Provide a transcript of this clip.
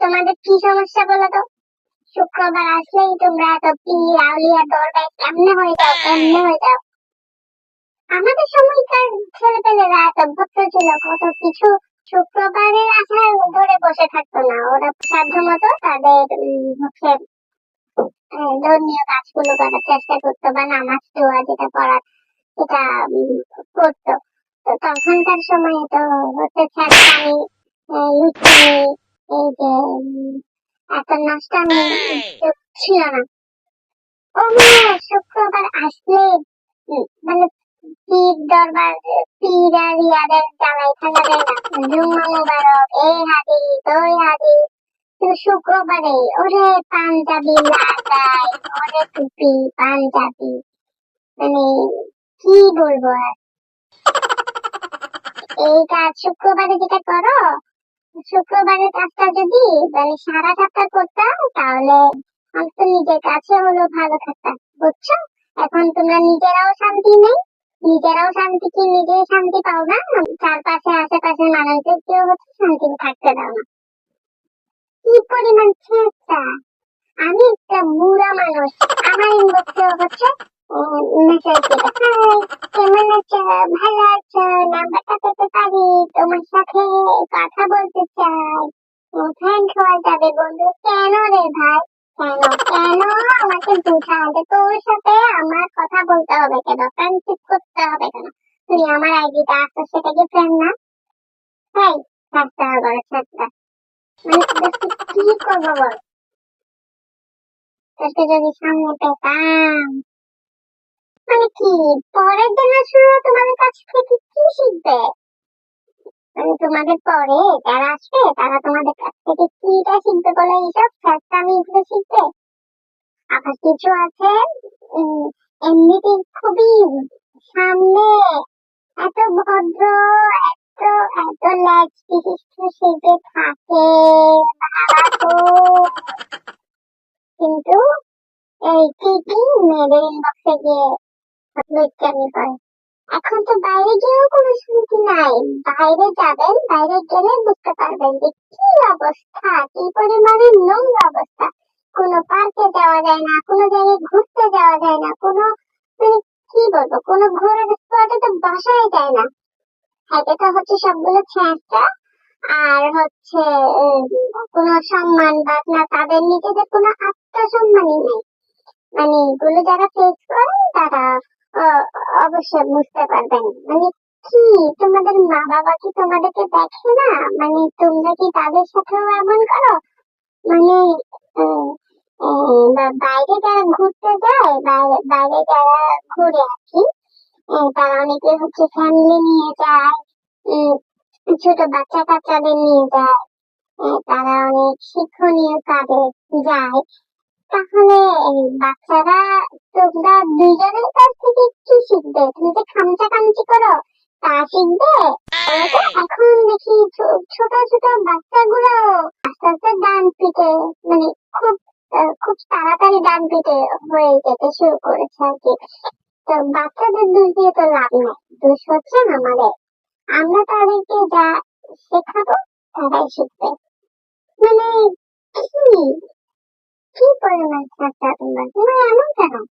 তোমাদের কি সমস্যা বলো তো? শুক্রবার আসলেই তোমরা এত পীর আউলিয়া দরগায় কেমনে হয়ে যাও, কেমনে হয়ে যাও? আমাদের সময়কার ছেলেপেলেরা, এত ভদ্র ছিল কত কিছু শুক্রবারের আশায় ধরে বসে থাকতো না। ওরা সাধ্য মতো তাদের হচ্ছে ধর্মীয় কাজগুলো করার চেষ্টা করতো বা নামাজ দোয়া যেটা পড়ার সেটা করতো। তো তখনকার সময়ে তো হচ্ছে ছাড়খানি লুচি এই যে এত নষ্টামি তো ছিল না। ও মা শুক্রবার আসলে মানে পীর দরবার পীর আর ইয়াদের জ্বালাই থাকা যায় না। জুম্মা মুবারক এই হাদিস ওই হাদিস শুধু শুক্রবারে ওরে পাঞ্জাবি লাগাই ওরে টুপি পাঞ্জাবি। মানে কি বলব আর? এই কাজ শুক্রবারে যেটা করো শুক্রবারের কাজটা যদি মানে সারা সপ্তাহ করতাম, তাহলে অন্তত নিজের কাছে হলো ভালো থাকতাম, বুঝছ? এখন তোমরা নিজেরাও শান্তি নেই, নিজেরাও শান্তি কি নিজে শান্তি পাও না? চারপাশে, আশেপাশে মানুষদেরকেও হচ্ছে শান্তি থাকতে দাও না। কি পরিমাণ আমি একটা বুড়া মানুষ, আমার ইনবক্সে হচ্ছে মেসেজ কেমন আছো ভালো আছো নাম্বারটা পেতে পারি তোমার সাথে কথা বলতে চাই ফ্রেন্ড হওয়া যাবে বন্ধু কেন রে ভাই কেন কেন আমাকে বোঝা সাথে আমার কথা বলতে হবে কেন ফ্রেন্ডশিপ করতে হবে কেন তুই আমার আইডিটা সেটা হবে ছাড়তে মানে করব বল তোকে যদি সামনে পেতাম মানে কি, পরের জেনারেশনরা তোমাদের কাছ থেকে কি শিখবে? মানে তোমাদের পরে যারা আসবে, তারা তোমাদের কাছ থেকে কিটা শিখবে বলে এইসব? ফ্যাক্টামি এগুলো শিখবে। আবার কিছু আছে এমনিতে খুবই সামনে, এত ভদ্র, এত এত ল্যাজ বিশিষ্ট সেজে থাকে কিন্তু এই ঠিকই মেয়েদের ইনবক্সে গিয়ে লুচ্চামি করে এখন তো বাইরে গিয়েও কোনো শান্তি নাই। বাইরে যাবেন, বাইরে গেলে বুঝতে পারবেন যে কি অবস্থা, কি পরিমাণে নোংরা অবস্থা। কোনো পার্কে যাওয়া যায় না, কোনো জায়গায় ঘুরতে যাওয়া যায় না, কোনো মানে কি বলব, কোনো ঘোরার স্পটে তো বসাই যায় না। একে তো হচ্ছে সবগুলো ছেঁচা, আর হচ্ছে কোনো সম্মান বা না তাদের নিজেদের কোনো আত্মসম্মানই নেই। মানে এগুলো যারা ফেস করেন, তারা অবশ্যই বুঝতে পারবেন। মানে কি? তোমাদের মা বাবা কি তোমাদেরকে দেখে না? মানে তোমরা কি তাদের সাথেও এমন করো? মানে বাইরে যারা ঘুরতে যায়, বাইরে যারা ঘুরে কি তারা অনেকে হচ্ছে ফ্যামিলি নিয়ে যায় ছোট বাচ্চা কাচ্চাদের নিয়ে যায় তারা অনেক শিক্ষণীয় কাজে যায়। তাহলে বাচ্চারা তোমরা দুইজনের কাছ থেকে কি শিখবে? তুমি যে খামচা খামচি করো, তা শিখবে? এখন দেখি ছোট ছোট বাচ্চাগুলো আস্তে আস্তে ডান পিটে মানে খুব খুব তাড়াতাড়ি ডান পিটে হয়ে যেতে শুরু করেছে আর কি। তো বাচ্চাদের দোষ দিয়ে তো লাভ নেই, দোষ হচ্ছে আমাদের। আমরা তাদেরকে যা শেখাবো, তারাই শিখবে। মানে キーというのを使って遊。今やなんだろう。